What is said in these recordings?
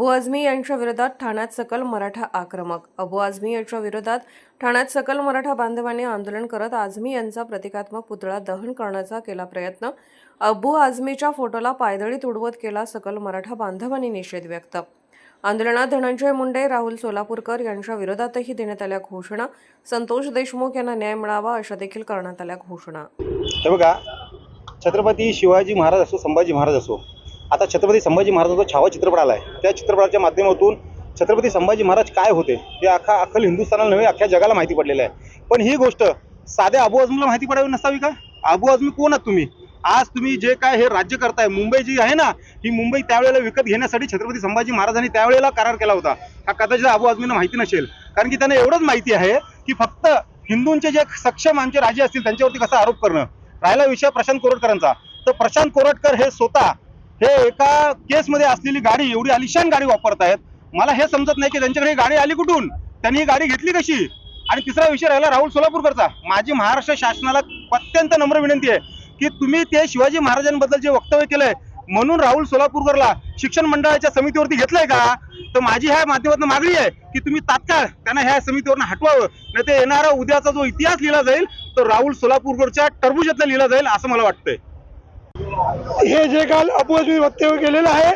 अबू आझमी यांच्या विरोधात ठाण्यात सकल मराठा आक्रमक. अबू आझमी यांच्या विरोधात ठाण्यात सकल मराठा बांधवांनी आंदोलन करत आझमी यांचा प्रतिकात्मक पुतळा दहन करण्याचा केला प्रयत्न. अबू आझमीच्या फोटोला पायदळी तुडवत केला सकल मराठा बांधवांनी निषेध व्यक्त. आंदोलनात धनंजय मुंडे राहुल सोलापूरकर यांच्या विरोधातही देण्यात आल्या घोषणा. संतोष देशमुख यांना न्याय मिळावा अशा देखील करण्यात आल्या घोषणा. हे बघा छत्रपती शिवाजी महाराज असो संभाजी महाराज असो आता छत्रपती संभाजी महाराजांचा छावा चित्रपट आला आहे त्या चित्रपटाच्या माध्यमातून छत्रपती संभाजी महाराज काय होते हे अख्खा अख्खल हिंदुस्थानाला नव्हे अख्ख्या जगाला माहिती पडलेलं आहे. पण ही गोष्ट साध्या अबू आझमीला माहिती पडावी नसावी का? अबू आझमी कोण आहात तुम्ही? आज तुम्ही जे काय हे राज्य करताय मुंबई जी आहे ना ही मुंबई त्यावेळेला विकत घेण्यासाठी छत्रपती संभाजी महाराजांनी त्यावेळेला करार केला होता. हा कदाचित अबू आझमीला माहिती नसेल. कारण की त्यांना एवढंच माहिती आहे की फक्त हिंदूंचे जे सक्षम आमचे राजे असतील त्यांच्यावरती कसा आरोप करणं? राहिला विषय प्रशांत कोरटकरांचा. तर प्रशांत कोरटकर हे स्वतः हे एका केसमध्ये असलेली गाडी एवढी आलिशान गाडी वापरतायत. मला हे समजत नाही की त्यांच्याकडे गाडी आली कुठून? त्यांनी ही गाडी घेतली कशी? आणि तिसरा विषय राहिला राहुल सोलापूरकरचा. माझी महाराष्ट्र शासनाला अत्यंत नम्र विनंती आहे की तुम्ही ते शिवाजी महाराजांबद्दल जे वक्तव्य केलंय म्हणून राहुल सोलापूरकरला शिक्षण मंडळाच्या समितीवरती घेतलंय का? तर माझी ह्या माध्यमातून मागणी आहे की तुम्ही तात्काळ त्यांना ह्या समितीवरनं हटवावं. नाही ते येणारा उद्याचा जो इतिहास लिहिला जाईल तो राहुल सोलापूरकरच्या टरबुजातला लिहिला जाईल असं मला वाटतंय. हे जे काल अपवाजी वक्तव्य केलेलं आहे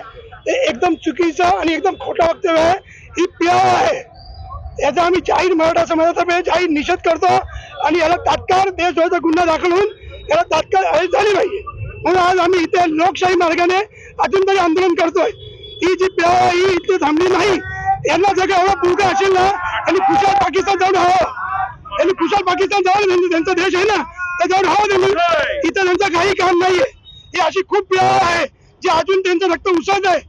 ते एकदम चुकीचं आणि एकदम खोटं वक्तव्य आहे. ही पियाव आहे. याचा आम्ही जाहीर मराठा समाजातर्फे जाहीर निषेध करतो आणि याला तात्काळ देशद्रोहाचा गुन्हा दाखल होऊन याला तात्काळ अरेस्ट झाली पाहिजे. म्हणून आज आम्ही इथे लोकशाही मार्गाने अजून तरी आंदोलन करतोय. ही जी पियाव आहे ही इथे थांबली नाही. यांना जर का एवढा पुरका असेल ना आणि खुशाल पाकिस्तान जाऊन हवं. यांनी खुशाल पाकिस्तान जाऊन त्यांचं- त्यांचा देश आहे ना त्या जाऊन हवं त्यांनी इथं त्यांचं काही काम नाहीये. अशी खूप पिळा आहे जी अजून त्यांचं रक्त उसळत आहे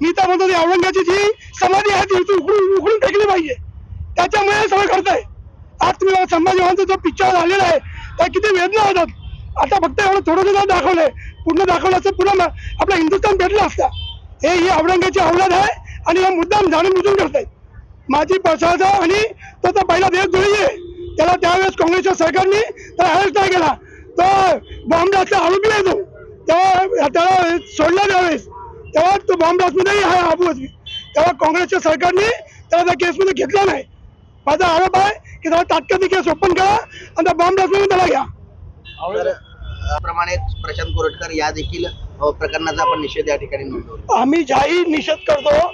मी तर म्हणतो औरंगाची जी समाधी आहे ती उखडून उखडून फेकली पाहिजे. त्याच्यामुळे सगळं करताय आज तुम्ही बघा संभाजी जो पिक्चर झालेला आहे त्या किती वेदना होतात. आता फक्त एवढं थोडं जर दाखवलंय पूर्ण दाखवलं असं पुन्हा आपला आपलं हिंदुस्थान भेटला असता. हे ही औरंगाची औलाद आहे आणि हे मुद्दाम जाणूनबुजून करतायत माझी प्रसाद आणि तो तर पहिला देश धुळी आहे. त्याला त्यावेळेस काँग्रेसच्या सरकारने त्याला अरेस्ट नाही केला. तो बॉम्बलाचा आरोपी आहे तो तेव्हा त्याला सोडला त्यावेळेस. तेव्हा तो बॉम्बलासमध्येही आहे अबू आझमी तेव्हा काँग्रेसच्या सरकारने त्याला त्या केसमध्ये घेतला नाही. माझा आरोप आहे की त्याला तात्काळ केस ओपन करा आणि त्या बॉम्बलासमध्ये त्याला घ्या. प्रमाणे प्रशांत कोरटकर या देखील प्रकरणाचा आपण निषेध या ठिकाणी नोंदवला. आम्ही जाहीर निषेध करतो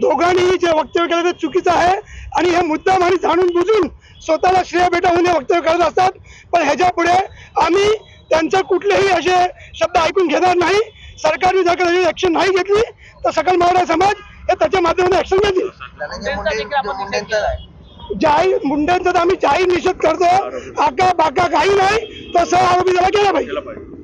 दोघांनीही जे वक्तव्य केलं ते चुकीचं आहे आणि हे मुद्दाम आणि जाणून बुजून स्वतःला श्रेय भेटावून हे वक्तव्य करत असतात. पण ह्याच्या पुढे आम्ही त्यांचं कुठलेही असे शब्द ऐकून घेणार नाही. सरकारने जर काही ऍक्शन नाही घेतली तर सकल मराठा समाज हे त्याच्या माध्यमातून ऍक्शन घेतील. जाहीर मुंड्यांचा तर आम्ही जाहीर निषेध करतो आका बाका काही नाही. तर सह आरोपी त्याला केला पाहिजे.